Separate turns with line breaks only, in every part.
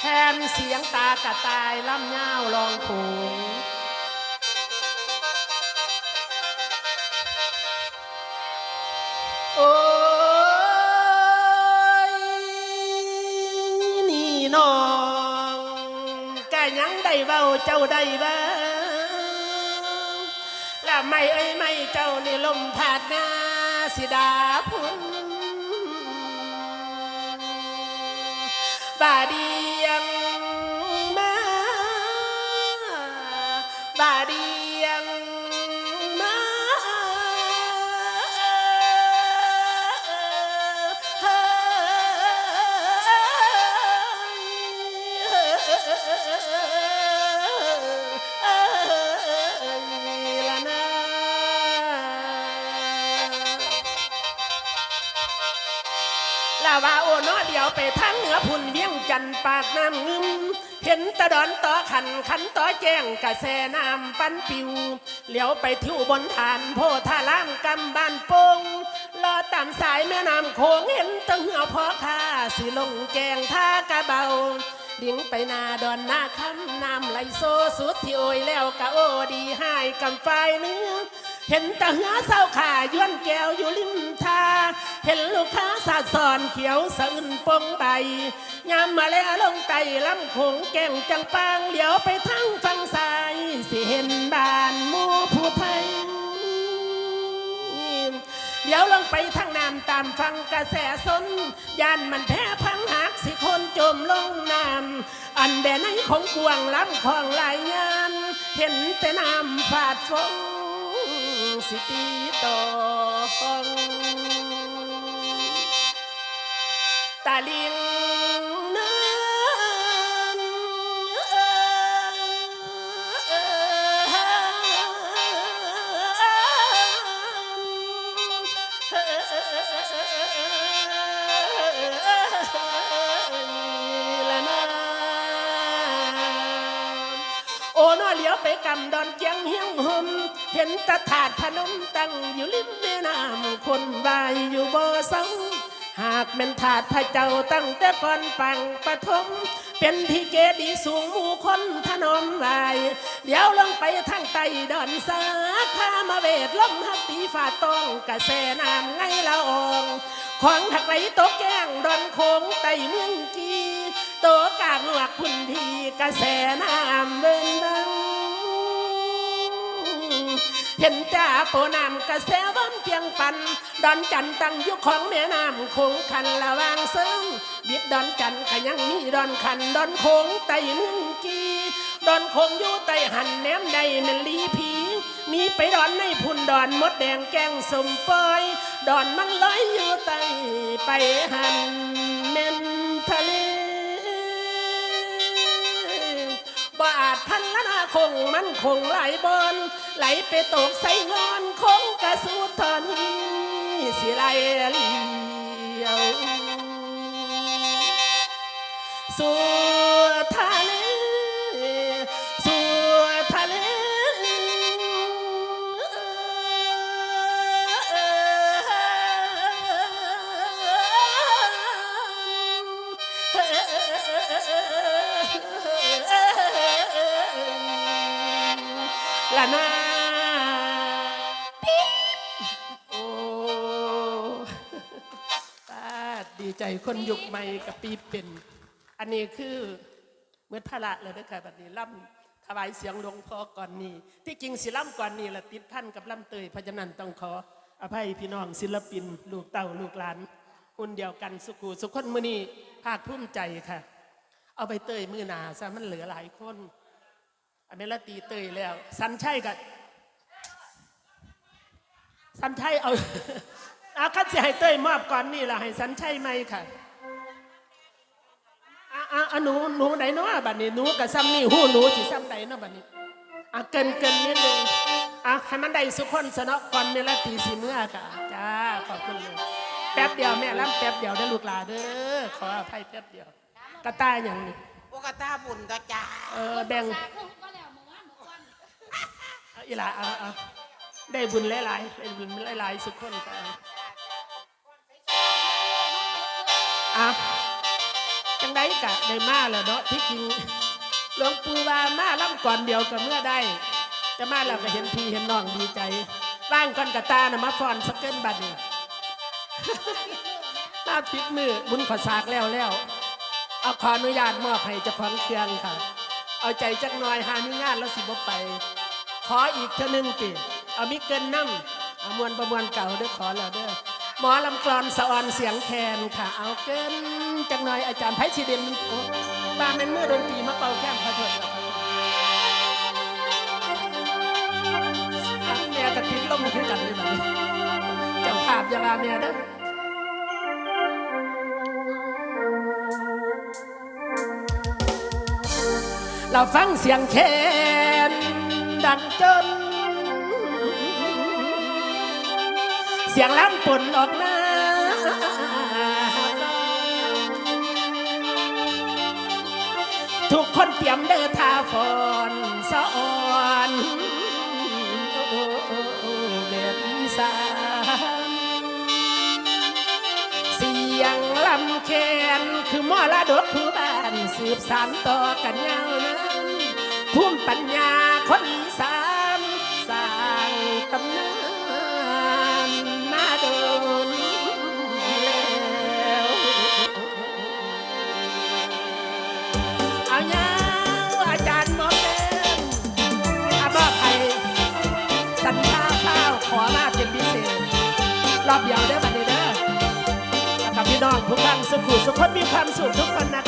แทนเสียงตากระตายล่ำเงาวลองโขงโอ้ยนี่น้องกะยังได้เบาเจ้าได้บ้างและไม่เอ้ไม่เจ้านี่ลมผาดนาสิดาพุ่นบาดี ลาวาโอ้น้อเดียวไปทางเหนือพุ่นเวียงจันปากน้ำงึมเห็นตะดอนต่อขันขันต่อแจ้งกระแสน้ำปันปิว เหลียวไปทิวบนฐานโพธาล่างกำบ้านโปงลอตามสายแม่น้ำโขงเห็นตั้งเหือพ่อข้าสิลงแกงท่ากะเบาดิ่งไปนาดอนนาคำน้ำไหลโซสุดที่โอยแล้วกะโอดีให้กำไฟเนื้อเห็นตาเหือเศร้าขาย้วนแก้วอยู่ริมทา เห็นลูกค้าสาดสอนเขียวสะอื่นปงใบยามมาแล้วลงไตลำโขงแก่งจังปางเดี๋ยวไปทั้งฟังสายสิเห็นบ้านมูผู้ไทย เดี๋ยวลงไปทางน้ำตามฟังกระแสสนยานมันแพ้พังหักสิคนจมลงน้ำอันแดนในของกวางล้ำของหลายงานเห็นแต่น้ำผาดฟงสิตีต่อ ตาลิงนั้นละนะโอ้นอเหลียวไปกำดอนเจียงเฮียงหมเห็นตะถาดพนมตั้งอยู่ริมแม่น้ำคนวายอยู่บ่อเสา หากเป็นถาดพระเจ้าตั้งแต่ก่อนปังปฐมเป็นที่เจดีสูงหมู่คนถนอมวายเดี๋ยวลงไปทางใต้ดอนสาขามาเวทลมหักตีฝ่าต้องกระแสน้ำไงละอองของหักไหลโตกแก้งดอนโคงไต่เมืองกีโตกางหลักพุ่นทีกระแสน้ำเบินดัง เห็นจ่าโปน้ำกระแสวันเพียงปัน ดอนจันตั้งยู่ของแม่น้ำคงคันละวางซึ่งดิบดอนจันก็ยังมีดอนคันดอนโคงไต่มืองกีดอนคงอยู่ไต่หันแหนมใดแมันลีผีมีไปดอนในพุ่นดอนมดแดงแกงสมปอย ดอนมันลอยอยู่ไต่ไปหันแม่นทะเลบาจพันละนาคงมันคงไหลบอน ไหลไปตกใส่งอนคงกระสูดทอนสิไหลเลียวสู่ทะเลสู่ทะเลละนา ใจคนยุคใหม่กับปีเป็น อันนี้คือเมื่อพระละเลยนะคะบัดนี้ล่ำถวายเสียงหลวงพ่อก่อนนี้ ที่จริงสิล่ำก่อนนี้ละติดพันกับล่ำเตยพราะฉะนั้นต้องขออภัยพี่น้องศิลปิน ลูกเต้าลูกหลานหุ่นเดียวกันสุขูสุขคนมือนี้ภาคภูมิใจค่ะ เอาไปเตยมือหนาซะมันเหลือหลายคนอันนี้ละตีเตยแล้ว สันชัยกับสันชัยเอา อาคัดเสียให้เตยมอบก่อนนี่ล่ะให้สันชัยไหมค่ะอะอะอะหนูหนูไหนเนาะบัดนี้หนูกับซ้ำนี่หูหนูสิซ้ำไหนเนาะบัดนี้อะเกินเกินนิดนึงอะให้มันได้สุขคนสนอก่อนนี่ละตีสีเมื่อค่ะจ้าขอบคุณเลยแป๊บเดียวแม่ล้ำแป๊บเดียวได้อลูกหลาเด้อขออภัยแป๊บเดียว กระต่ายอย่างนี้
โอกาตาบุญตาจ้า
เออแบ่งเอาอีหลาเอาเอาได้บุญหลายๆได้บุญหลายๆสุขคน อะจังได้กะได้มาแล้วเนาะที่จริงหลวงปู่ว่ามาล่ำก่อนเดียวกับเมื่อได้ แต่มาแล้วก็เห็นพี่เห็นน้องดีใจร่างก้อนกระตานะมาฟอนสักเกินบัดนี่ตาพิดมือบุญขอสากแล้วแล้วเอาขออนุญาตมอบให้เจ้าของเครื่องค่ะ เอาใจจักน้อยหามีงานแล้วสิบไป ขออีกเท่านึงติเอามิเกินนั่งเอามวนประมวลเก่าเด้อขอแล้วเด้อ หมอลำกลอนสะออนเสียงแคนค่ะ เอาเกินจังหน่อยอาจารย์ไพชิเดนบ้านเป็นเมื่อดนตรีมาเป่าแก้มขอโทษครับแม่กระติดลมคือกันเลยแบบนี้จับภาพยาลาแม่เด้เราฟังเสียงแคนดังจน เสียงล้ำปนออกหน้าทุกคนเตรียมเดินทาฝนสะออนเบบอีสานเสียงลำแคนคือมอระดกผู้บ้านสืบสานต่อกันยาวนานภูมิปัญญาคน ถูกสุกคนมีความสุขทุกคนนะ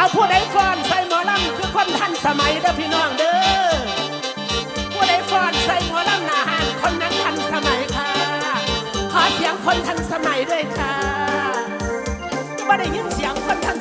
าวผู้ใดฟ้อนใส่หมอลำคือคนทันสมัยเด้อพี่น้องเด้อผู้ใดฟ้อนใส่หมอลำหนาหานคนนั้นทันสมัยค่ะ ขอเสียงคนทันสมัยด้วยค่ะไม่ได้ยินเสียงคนทัน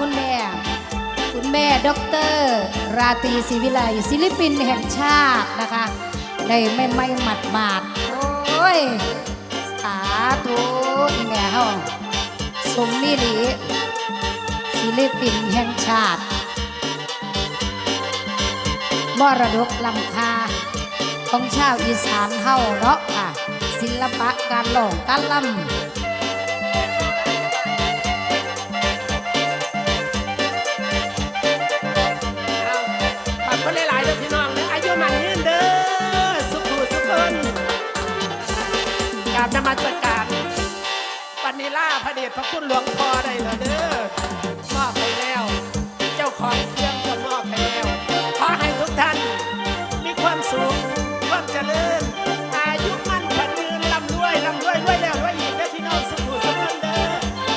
คุณแม่ คุณแม่ด็อกเตอร์ราตรีศรีวิไลศิลปินแห่งชาตินะคะได้ไม่ไม่หมัดหมาดโอ้ยสาธุแม่เฮาสมนิริศิลปินแห่งชาติมรดกลำคาของชาวอีสานเฮาเนาะค่ะ ศิลปะการร้องการล่ำ
บนมัสการปันนิล่าพระเดชพระคุณหลวงพ่อได้แล้วเด้อมอบไปแล้ว เจ้าของเครื่องก็มอบให้แล้ว ขอให้ทุกท่าน มีความสุขความเจริญ อายุมั่นขวัญยืนลำรวยลำรวยรวยแล้วรวยอีกเด้อพี่น้องสุขุสุขคนเด้อ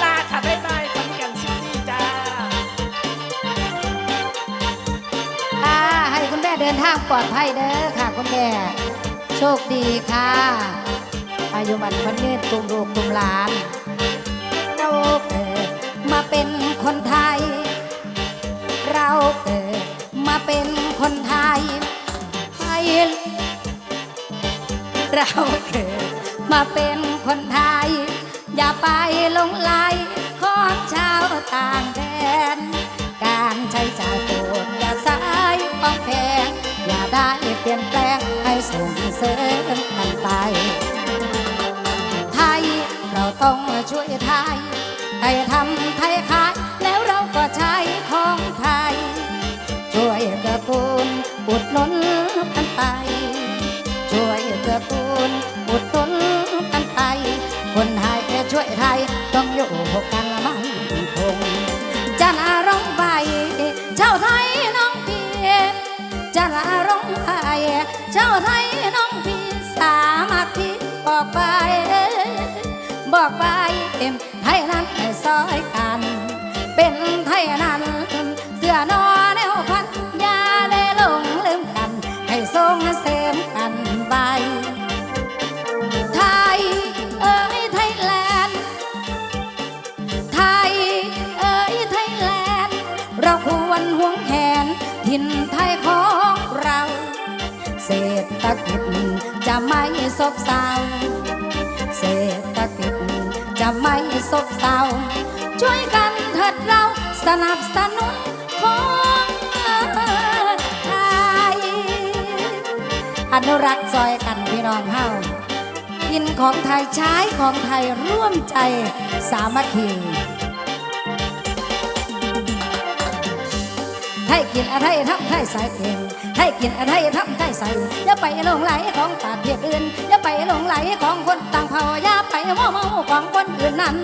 ลาค่ะบ๊ายบายขอนแก่นซิตี้จ้า
ค่ะ ให้คุณแม่เดินทางปลอดภัยเด้อค่ะ คุณแม่ โชคดีค่ะ อายุมันคนยืนตุมลูกตุมหลานเราเกิดมาเป็นคนไทย เราเกิดมาเป็นคนไทยไทยเราเกิดมาเป็นคนไทย อย่าไปหลงไหลของชาวต่างแดน การใช้จ่ายโปรดอย่าสายปองแพงอย่าได้เปลี่ยนแปลงให้ส่งเสริม ต้องช่วยไทยไทยทำไทยขาย แล้วเราก็ใช้ของไทย ช่วยกระปุนอุดหนุนกันไป ช่วยกระปุนอุดหนุนกันไป คนไทยจะช่วยไทยต้องอยู่กันมั่นคงจะลาร้องไปเจ้าไทยน้องพี่จะลาร้องไปเจ้าไทยน้องพี่สามัคคีบอกไป บอกไปเต็มไทยนั้นให้ซอยกัน เป็นไทยนั้นเสื้อนอแนวพันยาได้ลงลืมกัน ให้ทรงเสมกันไปไทยเอ้ยไทยแลนด์ไทยเอ้ยไทยแลนด์เราควรห่วงแหนถิ่นไทยของเรา เศรษฐกิจจะไม่ซบเซาเศรษฐกิจ จะไม่สบเซาช่วยกันเถิดเราสนับสนุนของไทยอนุรักษ์ซอยกันพี่น้องเฮากินของไทยใช้ของไทยร่วมใจสามัคคี ไทยกินอะไรทำไทยใส่เองไทยกินอะไรทำไทยใส่อย่าไปหลงไหลของประเทศอื่นอย่าไปหลงไหลของคนต่างเผ่าอย่าไปว่าเมาของคนอื่นนั้น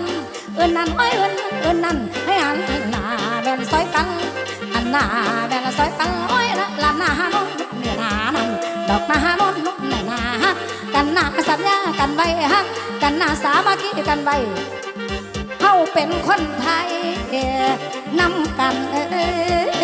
อื่นนั้นโอ้ยอื่นอื่นนั้นให้หันหน้าแบนซอยกันอันหน้าแบนซอยกันโอ้ยละละหน้าโน้นเนื้อหน้านั้นดอกหน้านนนุกเนื้อหน้ากันหน้าสัญญากันไว้ฮักกันหน้าสามัคคีกันไว้เฮาเป็นคนไทยนำกันเอ้